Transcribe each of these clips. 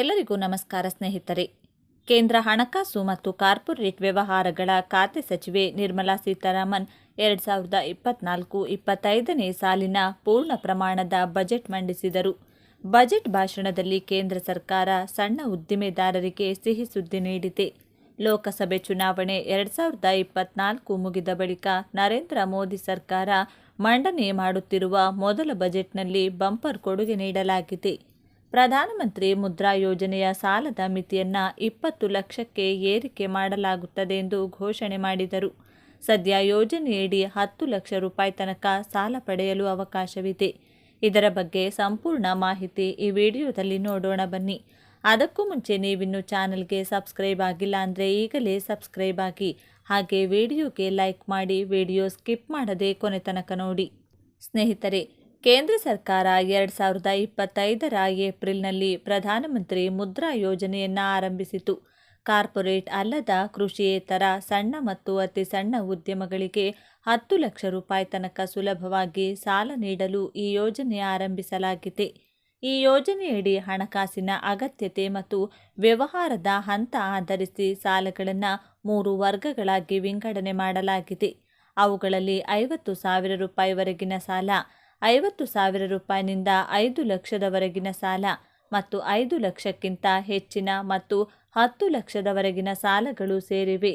ಎಲ್ಲರಿಗೂ ನಮಸ್ಕಾರ ಸ್ನೇಹಿತರೆ. ಕೇಂದ್ರ ಹಣಕಾಸು ಮತ್ತು ಕಾರ್ಪೊರೇಟ್ ವ್ಯವಹಾರಗಳ ಖಾತೆ ಸಚಿವೆ ನಿರ್ಮಲಾ ಸೀತಾರಾಮನ್ ಎರಡು ಸಾವಿರದ ಇಪ್ಪತ್ನಾಲ್ಕು ಇಪ್ಪತ್ತೈದನೇ ಸಾಲಿನ ಪೂರ್ಣ ಪ್ರಮಾಣದ ಬಜೆಟ್ ಮಂಡಿಸಿದರು. ಬಜೆಟ್ ಭಾಷಣದಲ್ಲಿ ಕೇಂದ್ರ ಸರ್ಕಾರ ಸಣ್ಣ ಉದ್ದಿಮೆದಾರರಿಗೆ ಸಿಹಿ ಸುದ್ದಿ ನೀಡಿದೆ. ಲೋಕಸಭೆ ಚುನಾವಣೆ ಎರಡು ಸಾವಿರದ ಇಪ್ಪತ್ನಾಲ್ಕು ಮುಗಿದ ಬಳಿಕ ನರೇಂದ್ರ ಮೋದಿ ಸರ್ಕಾರ ಮಂಡನೆ ಮಾಡುತ್ತಿರುವ ಮೊದಲ ಬಜೆಟ್ನಲ್ಲಿ ಬಂಪರ್ ಕೊಡುಗೆ ನೀಡಲಾಗಿದೆ. ಪ್ರಧಾನಮಂತ್ರಿ ಮುದ್ರಾ ಯೋಜನೆಯ ಸಾಲದ ಮಿತಿಯನ್ನು ಇಪ್ಪತ್ತು ಲಕ್ಷಕ್ಕೆ ಏರಿಕೆ ಮಾಡಲಾಗುತ್ತದೆ ಎಂದು ಘೋಷಣೆ ಮಾಡಿದರು. ಸದ್ಯ ಯೋಜನೆಯಡಿ ಹತ್ತು ಲಕ್ಷ ರೂಪಾಯಿ ತನಕ ಸಾಲ ಪಡೆಯಲು ಅವಕಾಶವಿದೆ. ಇದರ ಬಗ್ಗೆ ಸಂಪೂರ್ಣ ಮಾಹಿತಿ ಈ ವಿಡಿಯೋದಲ್ಲಿ ನೋಡೋಣ ಬನ್ನಿ. ಅದಕ್ಕೂ ಮುಂಚೆ ನೀವಿನ್ನು ಚಾನಲ್ಗೆ ಸಬ್ಸ್ಕ್ರೈಬ್ ಆಗಿಲ್ಲ ಅಂದರೆ ಈಗಲೇ ಸಬ್ಸ್ಕ್ರೈಬ್ ಆಗಿ, ಹಾಗೆ ವಿಡಿಯೋಗೆ ಲೈಕ್ ಮಾಡಿ ವಿಡಿಯೋ ಸ್ಕಿಪ್ ಮಾಡದೆ ಕೊನೆ ತನಕ ನೋಡಿ. ಸ್ನೇಹಿತರೆ ಕೇಂದ್ರ ಸರ್ಕಾರ ಎರಡು ಸಾವಿರದ ಇಪ್ಪತ್ತೈದರ ಏಪ್ರಿಲ್ನಲ್ಲಿ ಪ್ರಧಾನಮಂತ್ರಿ ಮುದ್ರಾ ಯೋಜನೆಯನ್ನು ಆರಂಭಿಸಿತು. ಕಾರ್ಪೊರೇಟ್ ಅಲ್ಲದ ಕೃಷಿಯೇತರ ಸಣ್ಣ ಮತ್ತು ಅತಿ ಸಣ್ಣ ಉದ್ಯಮಗಳಿಗೆ ಹತ್ತು ಲಕ್ಷ ರೂಪಾಯಿ ತನಕ ಸುಲಭವಾಗಿ ಸಾಲ ನೀಡಲು ಈ ಯೋಜನೆ ಆರಂಭಿಸಲಾಗಿದೆ. ಈ ಯೋಜನೆಯಡಿ ಹಣಕಾಸಿನ ಅಗತ್ಯತೆ ಮತ್ತು ವ್ಯವಹಾರದ ಹಂತ ಆಧರಿಸಿ ಸಾಲಗಳನ್ನು ಮೂರು ವರ್ಗಗಳಾಗಿ ವಿಂಗಡಣೆ ಮಾಡಲಾಗಿದೆ. ಅವುಗಳಲ್ಲಿ ಐವತ್ತು ಸಾವಿರ ರೂಪಾಯಿವರೆಗಿನ ಸಾಲ ಐವತ್ತು ಸಾವಿರ ರೂಪಾಯಿನಿಂದ ಐದು ಲಕ್ಷದವರೆಗಿನ ಸಾಲ ಮತ್ತು ಐದು ಲಕ್ಷಕ್ಕಿಂತ ಹೆಚ್ಚಿನ ಮತ್ತು ಹತ್ತು ಲಕ್ಷದವರೆಗಿನ ಸಾಲಗಳು ಸೇರಿವೆ.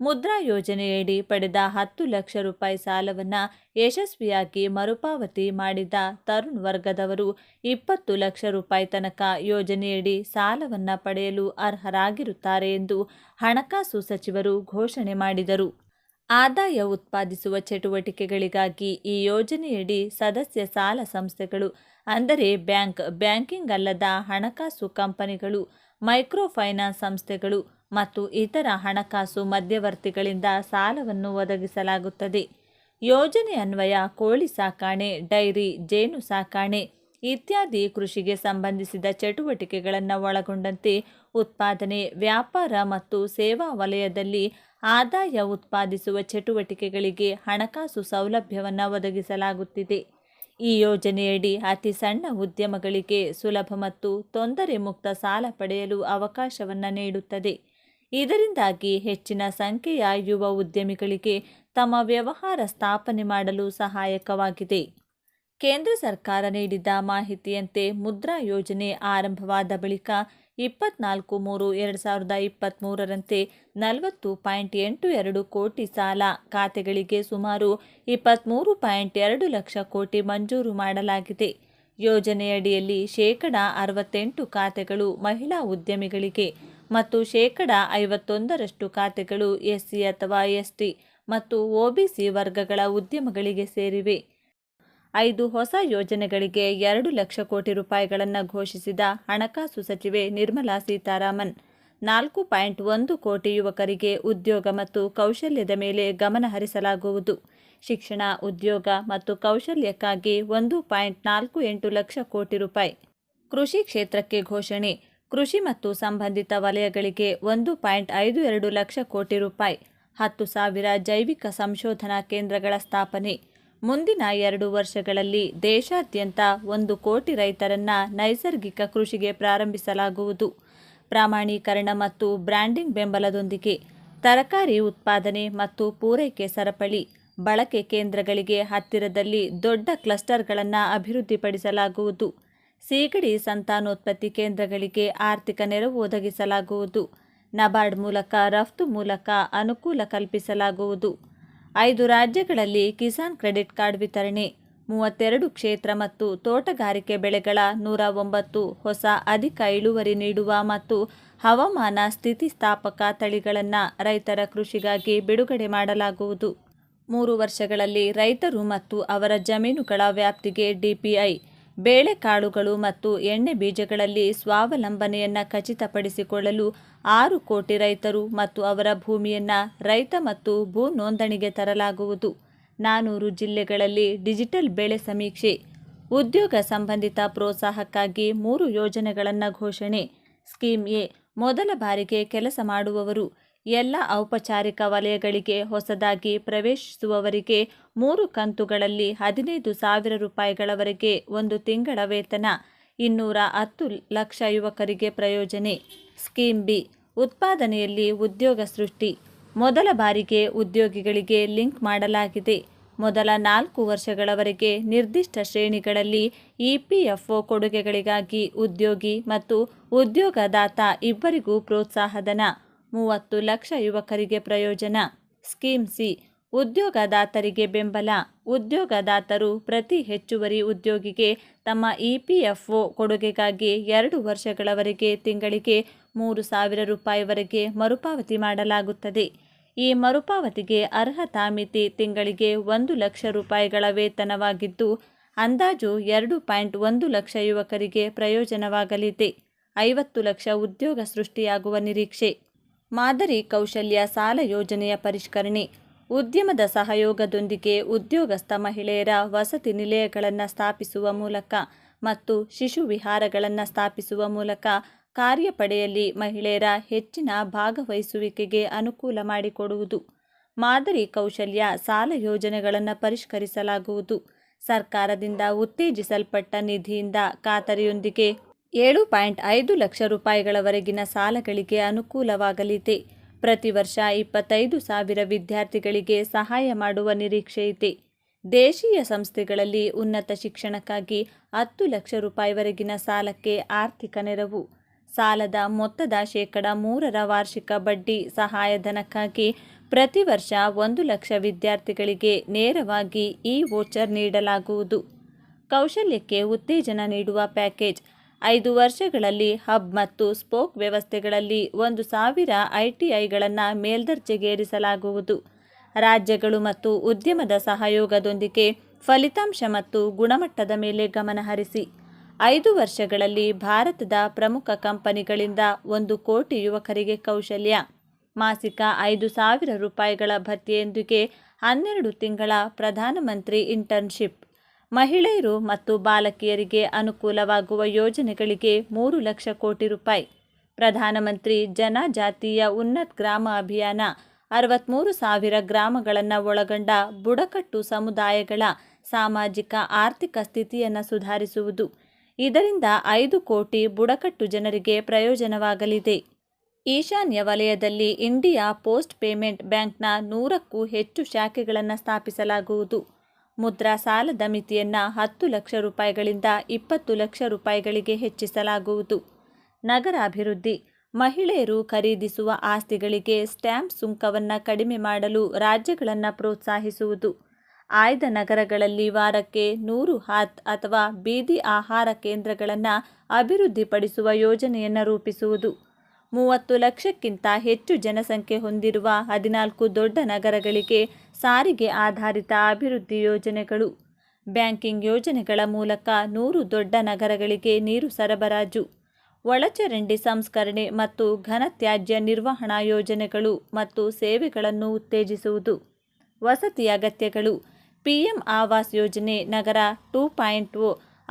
ಮುದ್ರಾ ಯೋಜನೆಯಡಿ ಪಡೆದ ಹತ್ತು ಲಕ್ಷ ರೂಪಾಯಿ ಸಾಲವನ್ನು ಯಶಸ್ವಿಯಾಗಿ ಮರುಪಾವತಿ ಮಾಡಿದ ತರುಣ್ ವರ್ಗದವರು ಇಪ್ಪತ್ತು ಲಕ್ಷ ರೂಪಾಯಿ ತನಕ ಯೋಜನೆಯಡಿ ಸಾಲವನ್ನು ಪಡೆಯಲು ಅರ್ಹರಾಗಿರುತ್ತಾರೆ ಎಂದು ಹಣಕಾಸು ಸಚಿವರು ಘೋಷಣೆ ಮಾಡಿದರು. ಆದಾಯ ಉತ್ಪಾದಿಸುವ ಚಟುವಟಿಕೆಗಳಿಗಾಗಿ ಈ ಯೋಜನೆಯಡಿ ಸದಸ್ಯ ಸಾಲ ಸಂಸ್ಥೆಗಳು, ಅಂದರೆ ಬ್ಯಾಂಕ್, ಬ್ಯಾಂಕಿಂಗ್ ಅಲ್ಲದ ಹಣಕಾಸು ಕಂಪನಿಗಳು ಮೈಕ್ರೋ ಫೈನಾನ್ಸ್ ಸಂಸ್ಥೆಗಳು ಮತ್ತು ಇತರ ಹಣಕಾಸು ಮಧ್ಯವರ್ತಿಗಳಿಂದ ಸಾಲವನ್ನು ಒದಗಿಸಲಾಗುತ್ತದೆ. ಯೋಜನೆ ಅನ್ವಯ, ಕೋಳಿ ಸಾಕಾಣೆ, ಡೈರಿ, ಜೇನು ಸಾಕಾಣೆ ಇತ್ಯಾದಿ ಕೃಷಿಗೆ ಸಂಬಂಧಿಸಿದ ಚಟುವಟಿಕೆಗಳನ್ನು ಒಳಗೊಂಡಂತೆ ಉತ್ಪಾದನೆ, ವ್ಯಾಪಾರ ಮತ್ತು ಸೇವಾ ವಲಯದಲ್ಲಿ ಆದಾಯ ಉತ್ಪಾದಿಸುವ ಚಟುವಟಿಕೆಗಳಿಗೆ ಹಣಕಾಸು ಸೌಲಭ್ಯವನ್ನು ಒದಗಿಸಲಾಗುತ್ತಿದೆ. ಈ ಯೋಜನೆಯಡಿ ಅತಿ ಸಣ್ಣ ಉದ್ಯಮಗಳಿಗೆ ಸುಲಭ ಮತ್ತು ತೊಂದರೆ ಮುಕ್ತ ಸಾಲ ಪಡೆಯಲು ಅವಕಾಶವನ್ನು ನೀಡುತ್ತದೆ. ಇದರಿಂದಾಗಿ ಹೆಚ್ಚಿನ ಸಂಖ್ಯೆಯ ಯುವ ಉದ್ಯಮಿಗಳಿಗೆ ತಮ್ಮ ವ್ಯವಹಾರ ಸ್ಥಾಪನೆ ಮಾಡಲು ಸಹಾಯಕವಾಗಿದೆ. ಕೇಂದ್ರ ಸರ್ಕಾರ ನೀಡಿದ ಮಾಹಿತಿಯಂತೆ ಮುದ್ರಾ ಯೋಜನೆ ಆರಂಭವಾದ ಬಳಿಕ ಇಪ್ಪತ್ನಾಲ್ಕು ಮೂರು ಎರಡು ಸಾವಿರದ ಇಪ್ಪತ್ತ್ಮೂರರಂತೆ ನಲವತ್ತು ಪಾಯಿಂಟ್ ಎಂಟು ಎರಡು ಕೋಟಿ ಸಾಲ ಖಾತೆಗಳಿಗೆ ಸುಮಾರು ಇಪ್ಪತ್ತ್ಮೂರು ಪಾಯಿಂಟ್ ಎರಡು ಲಕ್ಷ ಕೋಟಿ ಮಂಜೂರು ಮಾಡಲಾಗಿದೆ. ಯೋಜನೆಯಡಿಯಲ್ಲಿ ಶೇಕಡ ಅರವತ್ತೆಂಟು ಖಾತೆಗಳು ಮಹಿಳಾ ಉದ್ಯಮಿಗಳಿಗೆ ಮತ್ತು ಶೇಕಡ ಐವತ್ತೊಂದರಷ್ಟು ಖಾತೆಗಳು ಎಸ್ಸಿ ಅಥವಾ ಎಸ್ಟಿ ಮತ್ತು ಒಬಿಸಿ ವರ್ಗಗಳ ಉದ್ಯಮಗಳಿಗೆ ಸೇರಿವೆ. ಐದು ಹೊಸ ಯೋಜನೆಗಳಿಗೆ ಎರಡು ಲಕ್ಷ ಕೋಟಿ ರೂಪಾಯಿಗಳನ್ನು ಘೋಷಿಸಿದ ಹಣಕಾಸು ಸಚಿವೆ ನಿರ್ಮಲಾ ಸೀತಾರಾಮನ್. ನಾಲ್ಕು ಪಾಯಿಂಟ್ ಒಂದು ಕೋಟಿ ಯುವಕರಿಗೆ ಉದ್ಯೋಗ ಮತ್ತು ಕೌಶಲ್ಯದ ಮೇಲೆ ಗಮನ ಹರಿಸಲಾಗುವುದು. ಶಿಕ್ಷಣ, ಉದ್ಯೋಗ ಮತ್ತು ಕೌಶಲ್ಯಕ್ಕಾಗಿ ಒಂದು ಪಾಯಿಂಟ್ ನಾಲ್ಕು ಎಂಟು ಲಕ್ಷ ಕೋಟಿ ರೂಪಾಯಿ. ಕೃಷಿ ಕ್ಷೇತ್ರಕ್ಕೆ ಘೋಷಣೆ. ಕೃಷಿ ಮತ್ತು ಸಂಬಂಧಿತ ವಲಯಗಳಿಗೆ ಒಂದು ಪಾಯಿಂಟ್ ಐದು ಎರಡು ಲಕ್ಷ ಕೋಟಿ ರೂಪಾಯಿ. ಹತ್ತು ಸಾವಿರ ಜೈವಿಕ ಸಂಶೋಧನಾ ಕೇಂದ್ರಗಳ ಸ್ಥಾಪನೆ. ಮುಂದಿನ ಎರಡು ವರ್ಷಗಳಲ್ಲಿ ದೇಶಾದ್ಯಂತ ಒಂದು ಕೋಟಿ ರೈತರನ್ನ ನೈಸರ್ಗಿಕ ಕೃಷಿಗೆ ಪ್ರಾರಂಭಿಸಲಾಗುವುದು. ಪ್ರಾಮಾಣೀಕರಣ ಮತ್ತು ಬ್ರ್ಯಾಂಡಿಂಗ್ ಬೆಂಬಲದೊಂದಿಗೆ ತರಕಾರಿ ಉತ್ಪಾದನೆ ಮತ್ತು ಪೂರೈಕೆ ಸರಪಳಿ, ಬಳಕೆ ಕೇಂದ್ರಗಳಿಗೆ ಹತ್ತಿರದಲ್ಲಿ ದೊಡ್ಡ ಕ್ಲಸ್ಟರ್ಗಳನ್ನು ಅಭಿವೃದ್ಧಿಪಡಿಸಲಾಗುವುದು. ಸೀಗಡಿ ಸಂತಾನೋತ್ಪತ್ತಿ ಕೇಂದ್ರಗಳಿಗೆ ಆರ್ಥಿಕ ನೆರವು ಒದಗಿಸಲಾಗುವುದು. ನಬಾರ್ಡ್ ಮೂಲಕ ರಫ್ತು ಮೂಲಕ ಅನುಕೂಲ ಕಲ್ಪಿಸಲಾಗುವುದು. ಐದು ರಾಜ್ಯಗಳಲ್ಲಿ ಕಿಸಾನ್ ಕ್ರೆಡಿಟ್ ಕಾರ್ಡ್ ವಿತರಣೆ. ಮೂವತ್ತೆರಡು ಕ್ಷೇತ್ರ ಮತ್ತು ತೋಟಗಾರಿಕೆ ಬೆಳೆಗಳ ನೂರ ಒಂಬತ್ತು ಹೊಸ ಅಧಿಕ ಇಳುವರಿ ನೀಡುವ ಮತ್ತು ಹವಾಮಾನ ಸ್ಥಿತಿಸ್ಥಾಪಕ ತಳಿಗಳನ್ನು ರೈತರ ಕೃಷಿಗಾಗಿ ಬಿಡುಗಡೆ ಮಾಡಲಾಗುವುದು. ಮೂರು ವರ್ಷಗಳಲ್ಲಿ ರೈತರು ಮತ್ತು ಅವರ ಜಮೀನುಗಳ ವ್ಯಾಪ್ತಿಗೆ ಡಿಪಿಐ ಬೇಳೆಕಾಳುಗಳು ಮತ್ತು ಎಣ್ಣೆ ಬೀಜಗಳಲ್ಲಿ ಸ್ವಾವಲಂಬನೆಯನ್ನು ಖಚಿತಪಡಿಸಿಕೊಳ್ಳಲು ಆರು ಕೋಟಿ ರೈತರು ಮತ್ತು ಅವರ ಭೂಮಿಯನ್ನು ರೈತ ಮತ್ತು ಭೂ ನೋಂದಣಿಗೆ ತರಲಾಗುವುದು. ನಾನೂರು ಜಿಲ್ಲೆಗಳಲ್ಲಿ ಡಿಜಿಟಲ್ ಬೆಳೆ ಸಮೀಕ್ಷೆ, ಉದ್ಯೋಗ ಸಂಬಂಧಿತ ಪ್ರೋತ್ಸಾಹಕ್ಕಾಗಿ ಮೂರು ಯೋಜನೆಗಳನ್ನು ಘೋಷಣೆ. ಸ್ಕೀಮ್ ಎ, ಮೊದಲ ಬಾರಿಗೆ ಕೆಲಸ ಮಾಡುವವರು ಎಲ್ಲ ಔಪಚಾರಿಕ ವಲಯಗಳಿಗೆ ಹೊಸದಾಗಿ ಪ್ರವೇಶಿಸುವವರಿಗೆ ಮೂರು ಕಂತುಗಳಲ್ಲಿ ಹದಿನೈದು ಸಾವಿರ ರೂಪಾಯಿಗಳವರೆಗೆ ಒಂದು ತಿಂಗಳ ವೇತನ, ಇನ್ನೂರ ಹತ್ತು ಲಕ್ಷ ಯುವಕರಿಗೆ ಪ್ರಯೋಜನೆ. ಸ್ಕೀಮ್ ಬಿ, ಉತ್ಪಾದನೆಯಲ್ಲಿ ಉದ್ಯೋಗ ಸೃಷ್ಟಿ. ಮೊದಲ ಬಾರಿಗೆ ಉದ್ಯೋಗಿಗಳಿಗೆ ಲಿಂಕ್ ಮಾಡಲಾಗಿದೆ. ಮೊದಲ ನಾಲ್ಕು ವರ್ಷಗಳವರೆಗೆ ನಿರ್ದಿಷ್ಟ ಶ್ರೇಣಿಗಳಲ್ಲಿ ಇಪಿಎಫ್ಒ ಕೊಡುಗೆಗಳಿಗಾಗಿ ಉದ್ಯೋಗಿ ಮತ್ತು ಉದ್ಯೋಗದಾತ ಇಬ್ಬರಿಗೂ ಪ್ರೋತ್ಸಾಹಧನ ಮೂವತ್ತು ಲಕ್ಷ ಯುವಕರಿಗೆ ಪ್ರಯೋಜನ. ಸ್ಕೀಮ್ ಸಿ, ಉದ್ಯೋಗದಾತರಿಗೆ ಬೆಂಬಲ. ಉದ್ಯೋಗದಾತರು ಪ್ರತಿ ಹೆಚ್ಚುವರಿ ಉದ್ಯೋಗಿಗೆ ತಮ್ಮ ಇಪಿಎಫ್ಒ ಕೊಡುಗೆಗಾಗಿ ಎರಡು ವರ್ಷಗಳವರೆಗೆ ತಿಂಗಳಿಗೆ ಮೂರು ಸಾವಿರ ರೂಪಾಯಿವರೆಗೆ ಮರುಪಾವತಿ ಮಾಡಲಾಗುತ್ತದೆ. ಈ ಮರುಪಾವತಿಗೆ ಅರ್ಹತಾ ಮಿತಿ ತಿಂಗಳಿಗೆ ಒಂದು ಲಕ್ಷ ರೂಪಾಯಿಗಳ ವೇತನವಾಗಿದ್ದು, ಅಂದಾಜು ಎರಡು ಪಾಯಿಂಟ್ ಒಂದು ಲಕ್ಷ ಯುವಕರಿಗೆ ಪ್ರಯೋಜನವಾಗಲಿದೆ. ಐವತ್ತು ಲಕ್ಷ ಉದ್ಯೋಗ ಸೃಷ್ಟಿಯಾಗುವ ನಿರೀಕ್ಷೆ. ಮಾದರಿ ಕೌಶಲ್ಯ ಸಾಲ ಯೋಜನೆಯ ಪರಿಷ್ಕರಣೆ. ಉದ್ಯಮದ ಸಹಯೋಗದೊಂದಿಗೆ ಉದ್ಯೋಗಸ್ಥ ಮಹಿಳೆಯರ ವಸತಿ ನಿಲಯಗಳನ್ನು ಸ್ಥಾಪಿಸುವ ಮೂಲಕ ಮತ್ತು ಶಿಶು ವಿಹಾರಗಳನ್ನು ಸ್ಥಾಪಿಸುವ ಮೂಲಕ ಕಾರ್ಯಪಡೆಯಲ್ಲಿ ಮಹಿಳೆಯರ ಹೆಚ್ಚಿನ ಭಾಗವಹಿಸುವಿಕೆಗೆ ಅನುಕೂಲ ಮಾಡಿಕೊಡುವುದು. ಮಾದರಿ ಕೌಶಲ್ಯ ಸಾಲ ಯೋಜನೆಗಳನ್ನು ಪರಿಷ್ಕರಿಸಲಾಗುವುದು. ಸರ್ಕಾರದಿಂದ ಉತ್ತೇಜಿಸಲ್ಪಟ್ಟ ನಿಧಿಯಿಂದ ಖಾತರಿಯೊಂದಿಗೆ ಏಳು ಪಾಯಿಂಟ್ ಐದು ಲಕ್ಷ ರೂಪಾಯಿಗಳವರೆಗಿನ ಸಾಲಗಳಿಗೆ ಅನುಕೂಲವಾಗಲಿದೆ. ಪ್ರತಿ ವರ್ಷ ಇಪ್ಪತ್ತೈದು ಸಾವಿರ ವಿದ್ಯಾರ್ಥಿಗಳಿಗೆ ಸಹಾಯ ಮಾಡುವ ನಿರೀಕ್ಷೆ ಇದೆ. ದೇಶೀಯ ಸಂಸ್ಥೆಗಳಲ್ಲಿ ಉನ್ನತ ಶಿಕ್ಷಣಕ್ಕಾಗಿ ಹತ್ತು ಲಕ್ಷ ರೂಪಾಯಿವರೆಗಿನ ಸಾಲಕ್ಕೆ ಆರ್ಥಿಕ ನೆರವು. ಸಾಲದ ಮೊತ್ತದ ಶೇಕಡ ಮೂರರ ವಾರ್ಷಿಕ ಬಡ್ಡಿ ಸಹಾಯಧನಕ್ಕಾಗಿ ಪ್ರತಿ ವರ್ಷ ಒಂದು ಲಕ್ಷ ವಿದ್ಯಾರ್ಥಿಗಳಿಗೆ ನೇರವಾಗಿ ಈ ವೋಚರ್ ನೀಡಲಾಗುವುದು. ಕೌಶಲ್ಯಕ್ಕೆ ಉತ್ತೇಜನ ನೀಡುವ ಪ್ಯಾಕೇಜ್ ಐದು ವರ್ಷಗಳಲ್ಲಿ ಹಬ್ ಮತ್ತು ಸ್ಪೋಕ್ ವ್ಯವಸ್ಥೆಗಳಲ್ಲಿ ಒಂದು ಸಾವಿರ ಐಟಿಐಗಳನ್ನು ಮೇಲ್ದರ್ಜೆಗೇರಿಸಲಾಗುವುದು ರಾಜ್ಯಗಳು ಮತ್ತು ಉದ್ಯಮದ ಸಹಯೋಗದೊಂದಿಗೆ ಫಲಿತಾಂಶ ಮತ್ತು ಗುಣಮಟ್ಟದ ಮೇಲೆ ಗಮನಹರಿಸಿ ಐದು ವರ್ಷಗಳಲ್ಲಿ ಭಾರತದ ಪ್ರಮುಖ ಕಂಪನಿಗಳಿಂದ ಒಂದು ಕೋಟಿ ಯುವಕರಿಗೆ ಕೌಶಲ್ಯ. ಮಾಸಿಕ ಐದು ಸಾವಿರ ರೂಪಾಯಿಗಳ ಭತ್ಯೆಯೊಂದಿಗೆ ಹನ್ನೆರಡು ತಿಂಗಳ ಪ್ರಧಾನಮಂತ್ರಿ ಇಂಟರ್ನ್ಶಿಪ್. ಮಹಿಳೆಯರು ಮತ್ತು ಬಾಲಕಿಯರಿಗೆ ಅನುಕೂಲವಾಗುವ ಯೋಜನೆಗಳಿಗೆ ಮೂರು ಲಕ್ಷ ಕೋಟಿ ರೂಪಾಯಿ. ಪ್ರಧಾನಮಂತ್ರಿ ಜನಜಾತೀಯ ಉನ್ನತ್ ಗ್ರಾಮ ಅಭಿಯಾನ ಅರವತ್ತ್ಮೂರು ಸಾವಿರ ಗ್ರಾಮಗಳನ್ನು ಒಳಗೊಂಡ ಬುಡಕಟ್ಟು ಸಮುದಾಯಗಳ ಸಾಮಾಜಿಕ ಆರ್ಥಿಕ ಸ್ಥಿತಿಯನ್ನು ಸುಧಾರಿಸುವುದು. ಇದರಿಂದ ಐದು ಕೋಟಿ ಬುಡಕಟ್ಟು ಜನರಿಗೆ ಪ್ರಯೋಜನವಾಗಲಿದೆ. ಈಶಾನ್ಯ ವಲಯದಲ್ಲಿ ಇಂಡಿಯಾ ಪೋಸ್ಟ್ ಪೇಮೆಂಟ್ ಬ್ಯಾಂಕ್ನ ನೂರಕ್ಕೂ ಹೆಚ್ಚು ಶಾಖೆಗಳನ್ನು ಸ್ಥಾಪಿಸಲಾಗುವುದು. ಮುದ್ರಾ ಸಾಲದ ಮಿತಿಯನ್ನು ಹತ್ತು ಲಕ್ಷ ರೂಪಾಯಿಗಳಿಂದ ಇಪ್ಪತ್ತು ಲಕ್ಷ ರೂಪಾಯಿಗಳಿಗೆ ಹೆಚ್ಚಿಸಲಾಗುವುದು. ನಗರಾಭಿವೃದ್ಧಿ, ಮಹಿಳೆಯರು ಖರೀದಿಸುವ ಆಸ್ತಿಗಳಿಗೆ ಸ್ಟ್ಯಾಂಪ್ ಸುಂಕವನ್ನು ಕಡಿಮೆ ಮಾಡಲು ರಾಜ್ಯಗಳನ್ನು ಪ್ರೋತ್ಸಾಹಿಸುವುದು. ಆಯ್ದ ನಗರಗಳಲ್ಲಿ ವಾರಕ್ಕೆ ನೂರು ಹಾತ್ ಅಥವಾ ಬೀದಿ ಆಹಾರ ಕೇಂದ್ರಗಳನ್ನು ಅಭಿವೃದ್ಧಿಪಡಿಸುವ ಯೋಜನೆಯನ್ನು ರೂಪಿಸುವುದು. ಮೂವತ್ತು ಲಕ್ಷಕ್ಕಿಂತ ಹೆಚ್ಚು ಜನಸಂಖ್ಯೆ ಹೊಂದಿರುವ ಹದಿನಾಲ್ಕು ದೊಡ್ಡ ನಗರಗಳಿಗೆ ಸಾರಿಗೆ ಆಧಾರಿತ ಅಭಿವೃದ್ಧಿ ಯೋಜನೆಗಳು. ಬ್ಯಾಂಕಿಂಗ್ ಯೋಜನೆಗಳ ಮೂಲಕ ನೂರು ದೊಡ್ಡ ನಗರಗಳಿಗೆ ನೀರು ಸರಬರಾಜು. ಒಳಚರಂಡಿ ಸಂಸ್ಕರಣೆ ಮತ್ತು ಘನತ್ಯಾಜ್ಯ ನಿರ್ವಹಣಾ ಯೋಜನೆಗಳು ಮತ್ತು ಸೇವೆಗಳನ್ನು ಉತ್ತೇಜಿಸುವುದು. ವಸತಿ ಅಗತ್ಯಗಳು. ಪಿಎಂ ಆವಾಸ್ ಯೋಜನೆ ನಗರ ಟೂ ಪಾಯಿಂಟ್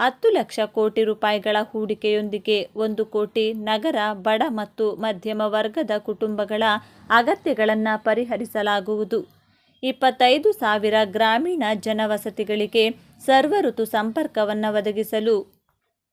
ಹತ್ತು ಲಕ್ಷ ಕೋಟಿ ರೂಪಾಯಿಗಳ ಹೂಡಿಕೆಯೊಂದಿಗೆ ಒಂದು ಕೋಟಿ ನಗರ, ಬಡ ಮತ್ತು ಮಧ್ಯಮ ವರ್ಗದ ಕುಟುಂಬಗಳ ಅಗತ್ಯಗಳನ್ನು ಪರಿಹರಿಸಲಾಗುವುದು. ಇಪ್ಪತ್ತೈದು ಸಾವಿರ ಗ್ರಾಮೀಣ ಜನವಸತಿಗಳಿಗೆ ಸರ್ವಋತು ಸಂಪರ್ಕವನ್ನು ಒದಗಿಸಲು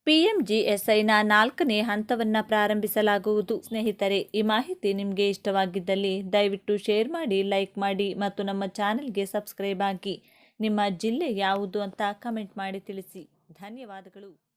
ಪಿಎಂಜಿಎಸ್ಐನ ನಾಲ್ಕನೇ ಹಂತವನ್ನು ಪ್ರಾರಂಭಿಸಲಾಗುವುದು. ಸ್ನೇಹಿತರೆ, ಈ ಮಾಹಿತಿ ನಿಮಗೆ ಇಷ್ಟವಾಗಿದ್ದಲ್ಲಿ ದಯವಿಟ್ಟು ಶೇರ್ ಮಾಡಿ, ಲೈಕ್ ಮಾಡಿ ಮತ್ತು ನಮ್ಮ ಚಾನಲ್ಗೆ ಸಬ್ಸ್ಕ್ರೈಬ್ ಆಗಿ. ನಿಮ್ಮ ಜಿಲ್ಲೆ ಯಾವುದು ಅಂತ ಕಮೆಂಟ್ ಮಾಡಿ ತಿಳಿಸಿ. ಧನ್ಯವಾದಗಳು.